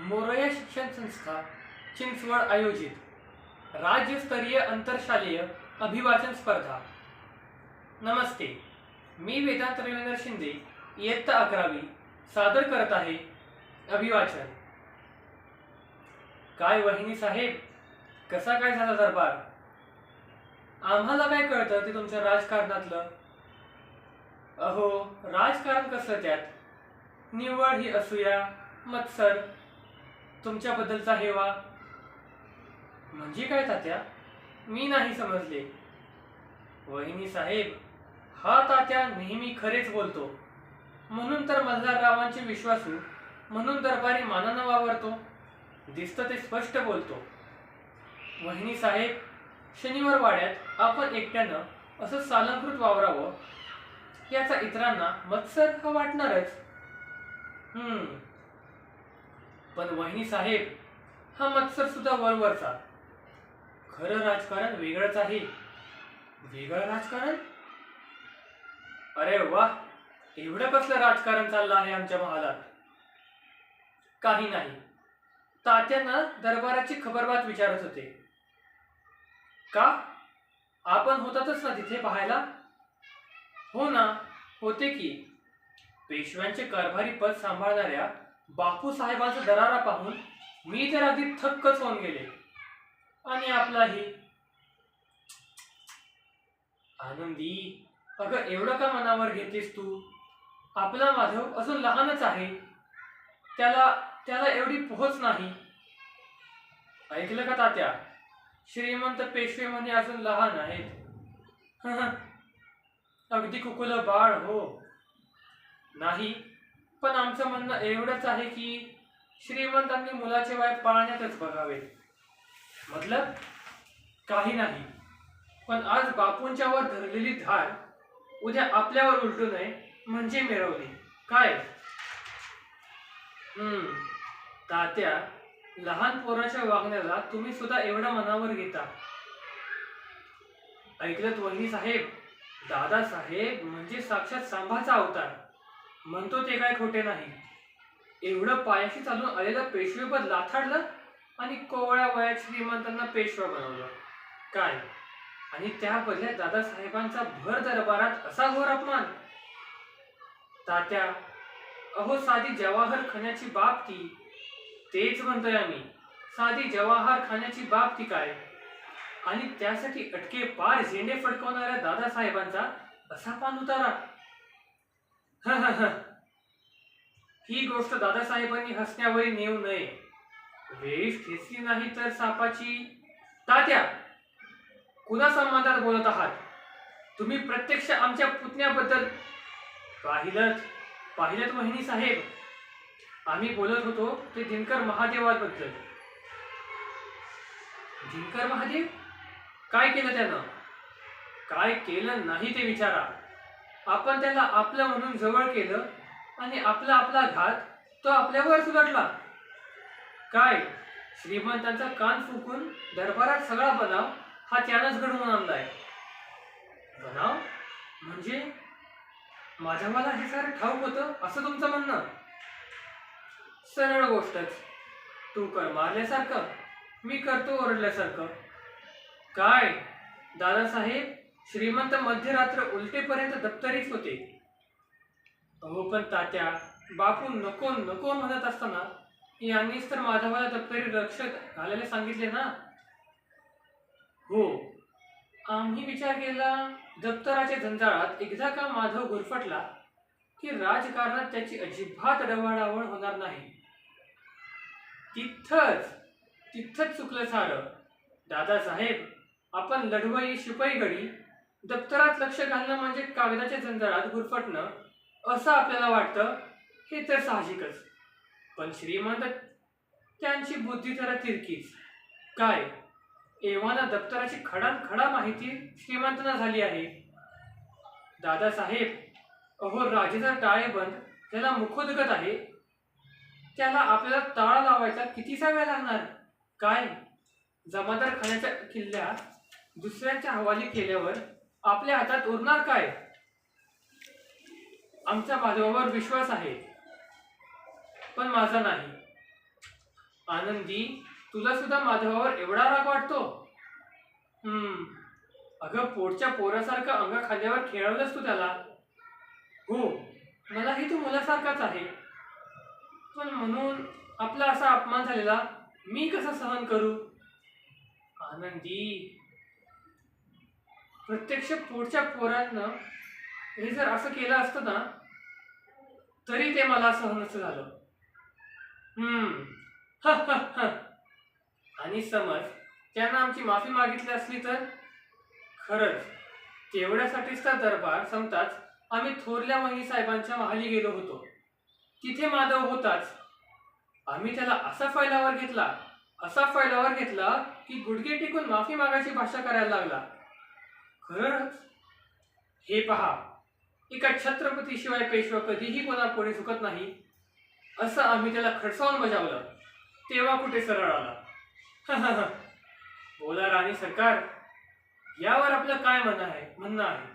मोरया शिक्षण संस्था चिंचवड आयोजित. राज्यस्तरीय आंतरशालेय अभिवाचन स्पर्धा. नमस्ते मी वेदांत रवींद्र शिंदे इयत्ता अकरावी सादर करत आहे अभिवाचन. काय वहिनी साहेब कसा काय झाला दरबार? आम्हाला काय कळतं ते तुमच्या राजकारणातलं? अहो राजकारण कसं त्यात? निव्वळ ही असूया मत्सर तुमच्याबद्दलचा हेवा. म्हणजे काय तात्या? मी नाही समजले. वहिनी साहेब हा तात्या नेहमी खरेच बोलतो. म्हणून तर मल्हाररावांचे विश्वासू म्हणून दरबारी मानानं वावरतो. दिसतं ते स्पष्ट बोलतो. वहिनी साहेब शनिवार वाड्यात आपण एकट्यानं असं सालंकृत वावरावं. याचा इतरांना मत्सर हा वाटणारच. हम्म. पण वाहिनी साहेब हा मत्सर सुद्धा वरवरचा. खरं राजकारण वेगळंच आहे. वेगळं राजकारण? अरे वा एवढं कसलं राजकारण चाललं आहे आमच्या महालात काही नाही. तात्यांना दरबाराची खबरबात विचारत होते. का? आपण होतातच ना तिथे पाहायला? हो ना. होते की. पेशव्यांचे कारभारी पद सांभाळणाऱ्या बापू साहेबांचा दरारा पाहून मी तर अगदी थक्कच होऊन गेले. आणि आपलाही. आनंदी अगं एवढं का मनावर घेतेस तू? आपला माधव अजून लहानच आहे. त्याला त्याला एवढी पोहोच नाही. ऐकलं का तात्या? श्रीमंत पेशवे म्हणे अजून लहान आहेत. अगदी कुकुल बाळ हो. नाही पण आमचं म्हणणं एवढंच आहे की श्रीमंतांनी मुलाचे वय पाळण्यातच बघावे. मतलब काही नाही. पण आज बापूंच्या वर धरलेली धार उद्या आपल्यावर उलटू नये म्हणजे मिळवली काय? हम्म. तात्या लहान पोराच्या वागण्याला तुम्ही सुद्धा एवढ्या मनावर घेता. ऐकलं वहिनी साहेब? दादा साहेब म्हणजे साक्षात सांभाचा अवतार. म्हणतो ते काय खोटे नाही. एवढं पायाशी चालून आलेलं पेशवेपद लाथाडलं आणि कोवळ्या वयात श्रीमंतांना पेशवा बनवलं. काय? आणि त्या बदल्यात दादासाहेबांचा भर दरबारात असा घोर अपमान. तात्या अहो साधी जवाहर खाण्याची बाब ती. तेच म्हणतोय आम्ही साधी जवाहर खाण्याची बाब ती काय? आणि त्यासाठी अटके पार झेंडे फडकवणाऱ्या दादासाहेबांचा असा पान उतारा. ही गोष्ट दादासाहेबांनी हसण्यावरी नेऊ नये. वेश ठेचली नाही तर सापाची तात्या. कुणा संबंधात बोलत आहात? तुम्ही प्रत्यक्ष आमच्या पुतण्याबद्दल पाहिलत पाहिलत वहिनी साहेब. आम्ही बोलत होतो ते दिनकर महादेवाबद्दल. दिनकर महादेव? काय केलं त्यानं? काय केलं नाही ते विचारा. आपण त्याला आपलं म्हणून जवळ केलं आणि आपला आपला घात तो आपल्यावर सुलटला. काय? श्रीमंतांचा कान फुकून दरबारात सगळा बनाव हा त्यानंच घडवून आणलाय. बनाव? म्हणजे? माझ्या मला हे सारं ठाऊक होतं असं तुमचं म्हणणं? सरळ गोष्टच. तू कर मारल्यासारखं मी करतो ओरडल्यासारखं. काय? दादासाहेब श्रीमंत मध्यरात्र उलटेपर्यंत दप्तरीच होते. अहो पण तात्या बापू नको नको म्हणत असताना यांनीच तर माधवाला दप्तरी रक्षक घालायला सांगितले ना? हो. आम्ही विचार केला दप्तराच्या झंझाळात एकदा का माधव गुरफटला की राजकारणात त्याची अजिबात डवळावळ होणार नाही. तिथंच तिथंच चुकलं सारं. दादासाहेब आपण लढवई शिपाई गडी दप्तरात लक्ष घालणं म्हणजे कागदाच्या झंझाळात गुरफटणं असं आपल्याला वाटतं हे तर साहजिकच. पण श्रीमंत त्यांची बुद्धी जरा तिरकीच. काय? एव्हाना दप्तराची खडान खडा माहिती श्रीमंतांना झाली आहे. दादासाहेब अहो राजेचा टाळेबंद त्याला मुखोद्गत आहे त्याला आपल्याला ताळा लावायचा कितीसा वेळ लागणार? काय? जमादार खाण्याच्या किल्ल्या दुसऱ्यांच्या हवाली केल्यावर आपल्या हातात उरणार काय? आमच्या माधवावर विश्वास आहे. पण माझा नाही. आनंदी तुला सुद्धा माधवावर एवढा राग वाटतो? हम्म. अगं पोटच्या पोरासारखं अंग खांद्यावर खेळवलंस तू त्याला. हो मलाही तू मुलासारखाच आहे. पण म्हणून आपला असा अपमान झालेला मी कसा सहन करू? आनंदी प्रत्यक्ष पुढच्या पोरांना हे जर असं केलं असतं ना तरी ते मला सहन नसतं झालं. हम्म. आणि समज त्यांना आमची माफी मागितली असली तर खरंच तेवढ्यासाठीच तर दरबार संपताच आम्ही थोरल्या मही साहेबांच्या महाली गेलो होतो. तिथे माधव होताच. आम्ही त्याला असा फैलावर घेतला असा फैलावर घेतला की गुडघे टिकून माफी मागायची भाषा करायला लागला. खरंच? हे पहा एका छत्रपतीशिवाय पेशवा कधीही कोणा कोणी चुकत नाही असं आम्ही त्याला खडसावून बजावलं. तेव्हा कुठे सरळ आला? बोला राणी सरकार यावर आपलं काय म्हणणं आहे? म्हणणं आहे